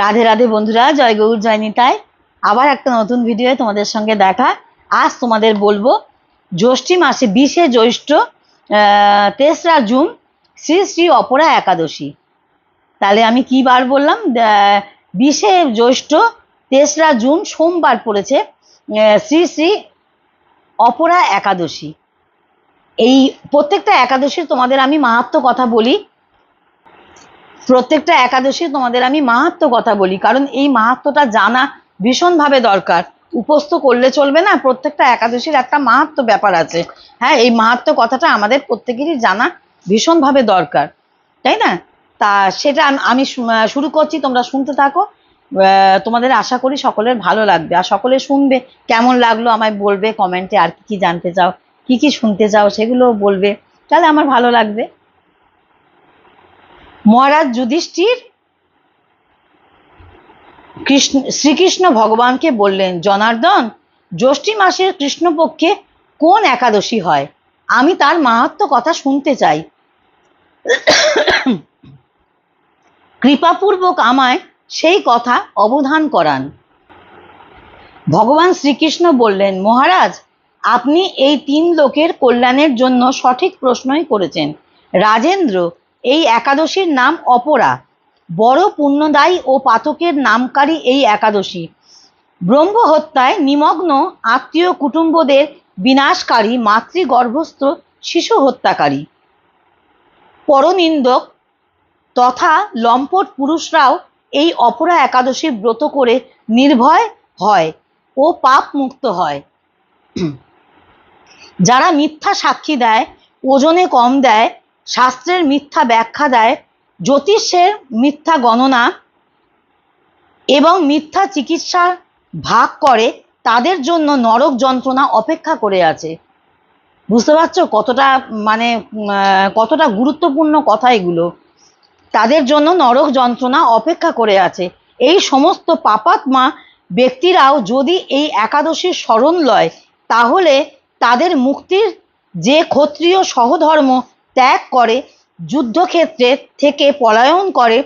রাধে রাধে বন্ধুরা, জয় গৌর, জয় নিতাই। আবার একটা নতুন ভিডিও তোমাদের সঙ্গে দেখা। আজ তোমাদের বলব, জ্যৈষ্ঠী মাসে বিশে জ্যৈষ্ঠ তেসরা জুন, শ্রী শ্রী অপরা একাদশী। তাহলে আমি কি বার বললাম? বিশে জ্যৈষ্ঠ, তেসরা জুন, সোমবার পড়েছে শ্রী শ্রী অপরা একাদশী। এই প্রত্যেকটা একাদশীর তোমাদের আমি মাহাত্ম কথা বলি। প্রত্যেকটা একাদশী তোমাদের আমি মাহাত্ম কথা বলি, কারণ এই মাহাত্মটা জানা ভীষণভাবে দরকার। উপস্থ করলে চলবে না, প্রত্যেকটা একাদশীর একটা মাহাত্ম ব্যাপার আছে। হ্যাঁ এই মাহাত্ম কথাটা আমাদের প্রত্যেকেরই জানা ভীষণভাবে দরকার, তাই না? তা সেটা আমি শুরু করছি, তোমরা শুনতে থাকো। তোমাদের আশা করি সকলের ভালো লাগবে। আর সকলে শুনবে, কেমন লাগল আমায় বলবে কমেন্টে, আর কি কি জানতে চাও, কি কি শুনতে চাও সেগুলো বলবে। তাহলে আমার ভালো লাগবে। মহারাজ যুধিষ্ঠির কৃষ্ণ, শ্রীকৃষ্ণ ভগবানকে বললেন, জনার্দন, জ্যৈষ্ঠী মাসের কৃষ্ণপক্ষে কোন একাদশী হয়? আমি তার মাহাত্ম কথা শুনতে চাই। কৃপাপূর্বক আমায় সেই কথা অবধান করান। ভগবান শ্রীকৃষ্ণ বললেন, মহারাজ, আপনি এই তিন লোকের কল্যাণের জন্য সঠিক প্রশ্নই করেছেন। রাজেন্দ্র এই একাদশীর নাম অপরা। বড় পুণ্যদায়ী ও পাতকের নামকারী এই একাদশী। ব্রহ্ম হত্যায় নিমগ্ন আত্মীয় কুটুম্বদের বিনাশকারী মাতৃগর্ভস্থ শিশু হত্যাকারী। পরনিন্দক তথা লম্পট পুরুষরাও এই অপরা একাদশী ব্রত করে নির্ভয় হয় ও পাপ মুক্ত হয়। যারা মিথ্যা সাক্ষী দেয়, ওজনে কম দেয় শাস্ত্রের মিথ্যা ব্যাখ্যা দেয়, জ্যোতিষের মিথ্যা গণনা এবং মিথ্যা চিকিৎসা ভাগ করে তাদের জন্য নরক যন্ত্রণা অপেক্ষা করে আছে। বুঝতে পারছ? কতটা মানে কতটা গুরুত্বপূর্ণ কথা এগুলো। তাদের জন্য নরক যন্ত্রণা অপেক্ষা করে আছে। এই সমস্ত পাপাত্মা ব্যক্তিরাও যদি এই একাদশীর স্মরণ লয়, তাহলে তাদের মুক্তির যে ক্ষত্রিয় সহধর্ম ত্যাগ করে, যুদ্ধক্ষেত্রে থেকে পলায়ন করে,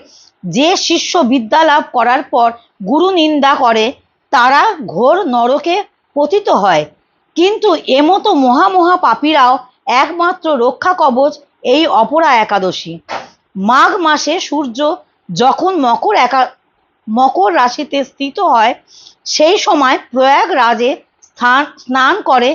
যে শিষ্য বিদ্যা লাভ করার পর গুরু নিন্দা করে, তারা ঘোর নরকে পতিত হয়। কিন্তু এমতো মহা মহা পাপীরাও একমাত্র রক্ষা কবচ এই অপরা একাদশী। মাঘ মাসে সূর্য যখন মকর একা, মকর রাশিতে স্থিত হয়, সেই সময় প্রয়াগরাজে স্থান, স্নান করে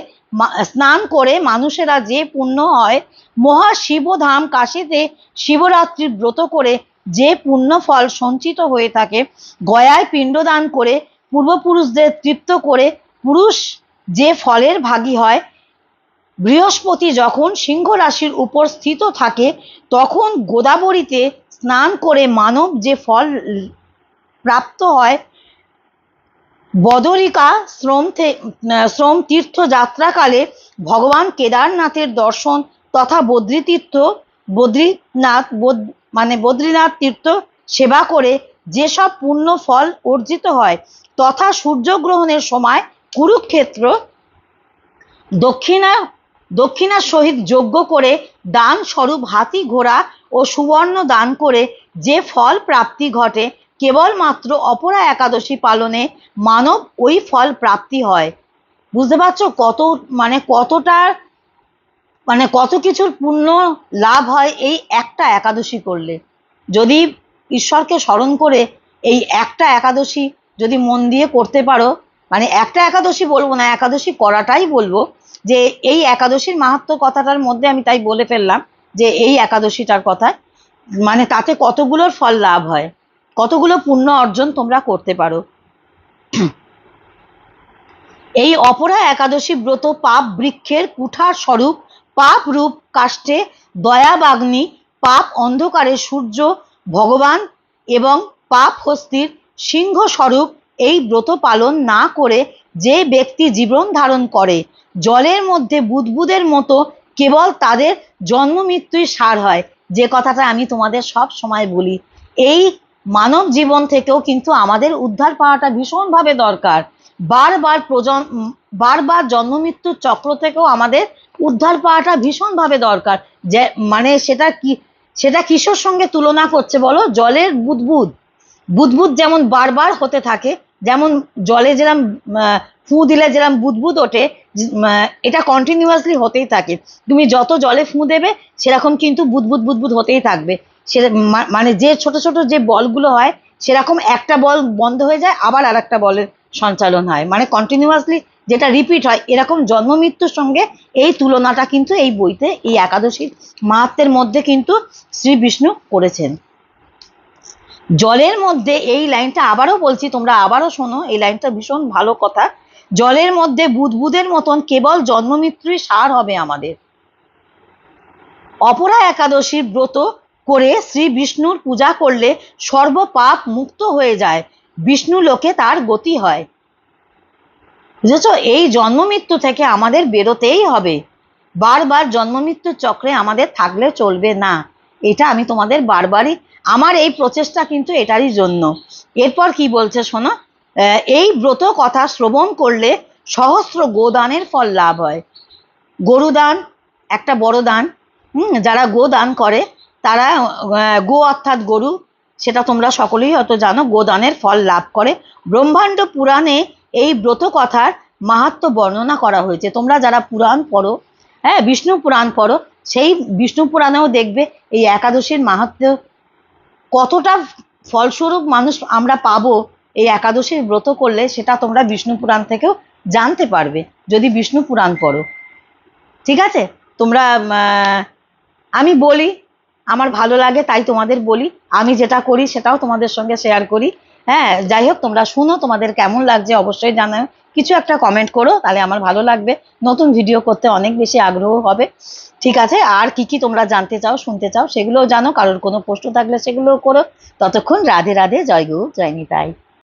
স্নান করে মানুষেরা যে পুণ্য হয়, মহা শিবধাম কাশীতে শিবরাত্রির ব্রত করে যে পুণ্য ফল সঞ্চিত হয়ে থাকে, গয়ায় পিণ্ডদান করে পূর্বপুরুষদের তৃপ্ত করে পুরুষ যে ফলের ভাগী হয়, বৃহস্পতি যখন সিংহ রাশির উপর স্থিত থাকে, তখন গোদাবরীতে স্নান করে মানব যে ফল প্রাপ্ত হয় বদরিকা শ্রম শ্রম তীর্থ যাত্রাকালে ভগবান কেদারনাথের দর্শন তথা বদ্রীতীর্থ বদ্রীনাথ, বদ- মানে বদ্রীনাথ তীর্থ সেবা করে যেসব পুণ্য ফল অর্জিত হয় তথা সূর্যগ্রহণের সময় কুরুক্ষেত্র দক্ষিণা, দক্ষিণার সহিত যজ্ঞ করে দান স্বরূপ হাতি ঘোড়া ও সুবর্ণ দান করে যে ফল প্রাপ্তি ঘটে কেবলমাত্র অপরা একাদশী পালনে মানব ওই ফল প্রাপ্তি হয়। বুঝতে পারছ? কত মানে কতটা মানে কত কিছুর পুণ্য লাভ হয় এই একটা একাদশী করলে। যদি ঈশ্বরকে স্মরণ করে এই একটা একাদশী যদি মন দিয়ে করতে পারো মানে একটা একাদশী বলব না, একাদশী করাটাই বলব, যে এই একাদশীর মাহাত্ম কথাটার মধ্যে আমি তাই বলে ফেললাম যে এই একাদশীটার কথা মানে তাতে কতগুলোর ফল লাভ হয়? কতগুলো পুণ্য অর্জন তোমরা করতে পারো? এই অপরা একাদশী ব্রত পাপ বৃক্ষের কুঠার স্বরূপ, পাপ রূপ কাষ্ঠে দয়াবাগ্নি, পাপ অন্ধকারে সূর্য, ভগবান এবং পাপ হস্তির সিংহ স্বরূপ এই ব্রত পালন না করে যে ব্যক্তি জীবন ধারণ করে, জলের মধ্যে বুদবুদের মতো কেবল তাদের জন্ম মৃত্যুই সার হয়। যে কথাটা আমি তোমাদের সব সময় বলি, এই মানব জীবন থেকেও কিন্তু আমাদের উদ্ধার পাওয়াটা ভীষণভাবে দরকার। বারবার প্রজন্ম বারবার জন্ম মৃত্যুর চক্র থেকেও আমাদের উদ্ধার পাওয়াটা ভীষণভাবে দরকার। যে মানে সেটা কি সেটা কিসের সঙ্গে তুলনা করছে বলো? জলের বুদবুদ। বুদবুদ যেমন বারবার হতে থাকে যেমন জলে যেরকম আহ, ফু দিলে যেরকম বুদবুদ ওঠে এটা কন্টিনিউয়াসলি হতেই থাকে। তুমি যত জলে ফু দেবে সেরকম কিন্তু বুদবুদ বুদবুদ হতেই থাকবে। সে মানে যে ছোট ছোট যে বলগুলো হয়, সেরকম একটা বল বন্ধ হয়ে যায়, আবার আর একটা বলের সঞ্চালন হয়। মানে কন্টিনিউয়াসলি যেটা রিপিট হয়, এরকম জন্ম মৃত্যুর সঙ্গে এই তুলনাটা কিন্তু এই বইতে, এই একাদশীর মাহাত্মের মধ্যে কিন্তু শ্রী বিষ্ণু করেছেন। জলের মধ্যে এই লাইনটা আবারও বলছি, তোমরা আবারও শোনো, এই লাইনটা ভীষণ ভালো কথা। জলের মধ্যে বুদবুদের মতন কেবল জন্ম মৃত্যুই সার হবে আমাদের। অপরা একাদশীর ব্রত করে শ্রী বিষ্ণুর পূজা করলে সর্বপাপ মুক্ত হয়ে যায়। বিষ্ণু লোকে তার গতি হয়। বুঝেছ? এই জন্ম মৃত্যু থেকে আমাদের বেরোতেই হবে। বারবার জন্ম মৃত্যুর চক্রে আমাদের থাকলে চলবে না। এটা আমি তোমাদের বারবারই, আমার এই প্রচেষ্টা কিন্তু এটারই জন্য। এরপর কি বলছে শোনো? এই ব্রত কথা শ্রবণ করলে সহস্র গোদানের ফল লাভ হয়। গরুদান, একটা বড় দান, হুম, যারা গোদান করে তারা গো অর্থাৎ গরু, সেটা তোমরা সকলেই হয়তো জানো, গোদানের ফল লাভ করে। ব্রহ্মাণ্ড পুরাণে এই ব্রত কথার মাহাত্ম্য বর্ণনা করা হয়েছে। তোমরা যারা পুরাণ পড়ো হ্যাঁ বিষ্ণু পুরাণ পড়ো, সেই বিষ্ণু পুরাণেও দেখবে এই একাদশীর মাহাত্ম্য কতটা ফলস্বরূপ মানুষ আমরা পাবো এই একাদশীর ব্রত করলে, সেটা তোমরা বিষ্ণু পুরাণ থেকেও জানতে পারবে, যদি বিষ্ণু পুরাণ পড়ো। ঠিক আছে? তোমরা আমি বলি আমার ভালো লাগে, তাই তোমাদের বলি। আমি যেটা করি, সেটাও তোমাদের সঙ্গে শেয়ার করি। হ্যাঁ যাই হোক, তোমরা শুনো তোমাদের কেমন লাগছে, অবশ্যই জানাও। কিছু একটা কমেন্ট করো, তাহলে আমার ভালো লাগবে। নতুন ভিডিও করতে অনেক বেশি আগ্রহ হবে। ঠিক আছে? আর কি কি তোমরা জানতে চাও, শুনতে চাও, সেগুলোও জানো। কারোর কোনো প্রশ্ন থাকলে সেগুলোও করো। ততক্ষণ রাধে রাধে, জয় গুরু, জয় নিতাই।